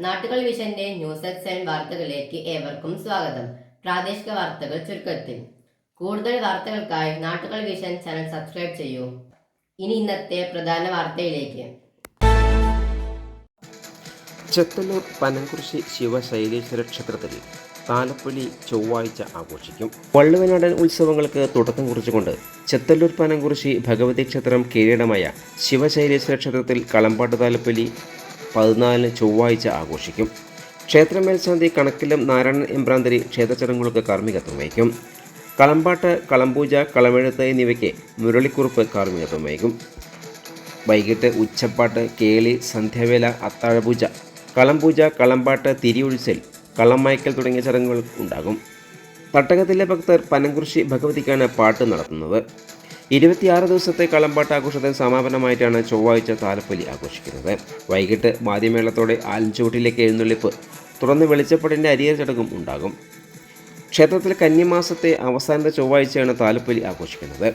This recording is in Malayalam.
നാട്ടുകൾ വിഷന്റെ ന്യൂസ് അറ്റ് വാർത്തകളിലേക്ക് ഏവർക്കും സ്വാഗതം. പ്രാദേശിക വാർത്തകൾ ചുരുക്കത്തിൽ. കൂടുതൽ വാർത്തകൾക്കായി നാട്ടുകൾ വിഷൻ ചാനൽ സബ്സ്ക്രൈബ് ചെയ്യൂ. ഇനി ഇന്നത്തെ പ്രധാന വാർത്തയിലേക്ക്. ചെത്തന്നൂർ പനംകുറിശി ശിവശൈലേശ്വര ക്ഷേത്രത്തിൽ താലപ്പൊലി ചൊവ്വാഴ്ച ആഘോഷിക്കും. വള്ളുവനാടൻ ഉത്സവങ്ങൾക്ക് തുടക്കം കുറിച്ചുകൊണ്ട് ചെത്തല്ലൂർ പനംകുറിശി ഭഗവതി ക്ഷേത്രം കിരീടമായ ശിവശൈലേശ്വര ക്ഷേത്രത്തിൽ കളമ്പാട്ട് താലപ്പൊലി പതിനാലിന് ചൊവ്വാഴ്ച ആഘോഷിക്കും. ക്ഷേത്രമേൽശാന്തി കണക്കിലും നാരായണൻ എമ്പ്രാന്തരി ക്ഷേത്രചടങ്ങുകൾക്ക് കാർമ്മികത്വം വഹിക്കും. കളമ്പാട്ട് കളമ്പൂജ കളമെഴുത്ത് എന്നിവയ്ക്ക് മുരളിക്കുറുപ്പ് കാർമ്മികത്വം വഹിക്കും. വൈകിട്ട് ഉച്ചപ്പാട്ട് കേളി സന്ധ്യാവേല അത്താഴപൂജ കളംപൂജ കളമ്പാട്ട് തിരിയൊഴിച്ചൽ കളമയക്കൽ മയക്കൽ തുടങ്ങിയ ചടങ്ങുകൾ ഉണ്ടാകും. തട്ടകത്തിലെ ഭക്തർ പനംകുറിശി ഭഗവതിക്കാണ് പാട്ട് നടത്തുന്നത്. ഇരുപത്തിയാറ് ദിവസത്തെ കളമ്പാട്ട് ആഘോഷത്തിന് സമാപനമായിട്ടാണ് ചൊവ്വാഴ്ച താലപ്പൊലി ആഘോഷിക്കുന്നത്. വൈകിട്ട് വാദ്യമേളത്തോടെ ആലഞ്ചുവട്ടിലേക്ക് എഴുന്നള്ളിപ്പ്. തുടർന്ന് വെളിച്ചപ്പടിന്റെ അരിയ ചടങ്ങും ഉണ്ടാകും. ക്ഷേത്രത്തിൽ കന്നിമാസത്തെ അവസാനത്തെ ചൊവ്വാഴ്ചയാണ് താലപ്പൊലി ആഘോഷിക്കുന്നത്.